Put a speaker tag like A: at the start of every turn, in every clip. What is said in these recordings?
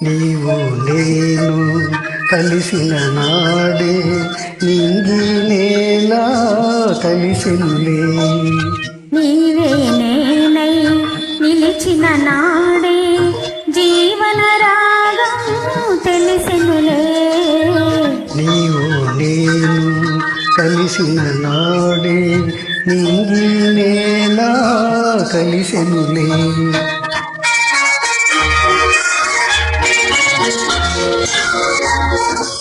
A: నీవు నేను కలిసిన నాడే నింగి నేల కలిసినులే
B: నీవే నేనై నిలిచిన నాడే జీవన రాగం తెలిసెనులే.
A: నీవు నేను కలిసిన నాడే నింగి నేల కలిసెనులే. Thank you.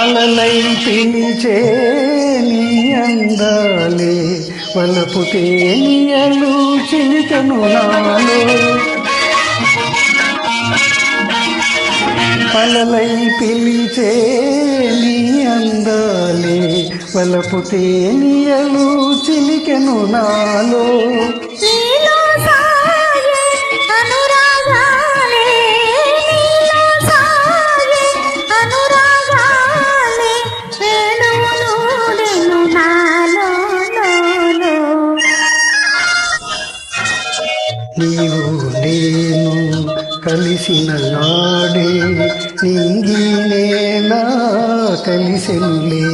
A: అలలై నీ అందాలే వలపు తేనియలు చిలికను నాలే. అలలై పిలిచే నీ అందాలే వలపు తేనియలు చిలికెను నాలో. నీవు నేను కలిసిన నాడే నింగి నేల కలిసెనులే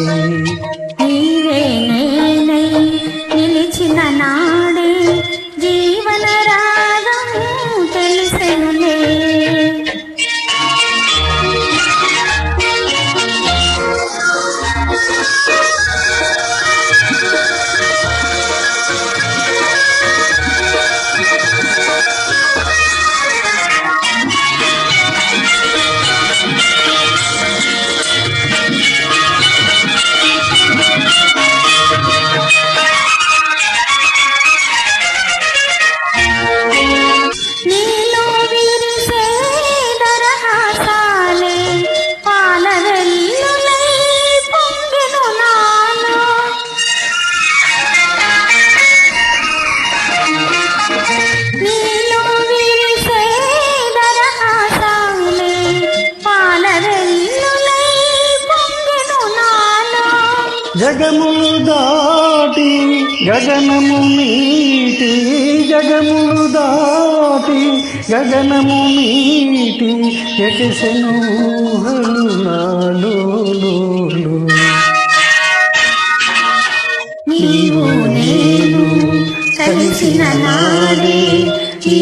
A: జగములు దాటి గగనము నీటి జగములు దాటి గగనము నీటి ఎటసెను ఊహలు
B: నీవు నేను కలిసిన నాడే ఈ